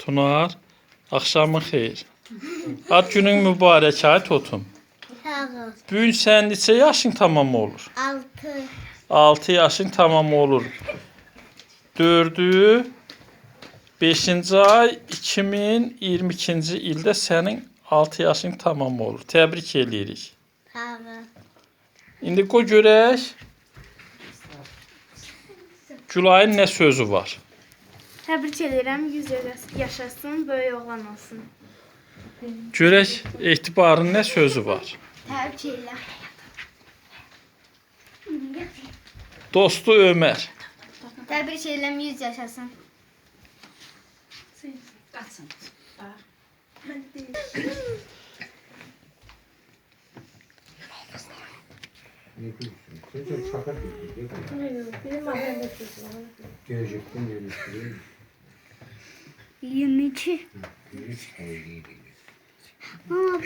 Tunar, axşamın xeyir. Ad günün mübarək ay Totum. Bu gün sənin neçə yaşın tamam olur? Altı. 6 yaşın tamam olur. 4'ü 5-ci ay 2022-ci ildə sənin 6 yaşın tamam olur. Təbrik eləyirik. İndi qoy görək. Gülayın nə sözü var? Təbrik edirəm. 100 yaş- yaşasın, böyük oğlan olsun. Görək etibarın nə sözü var? Təbrik edirəm. Dostu Ömər. Təbrik edirəm. 100 yaşasın. Qaçın. Gelecekten. 22. Hiç hayırlıydı. Mama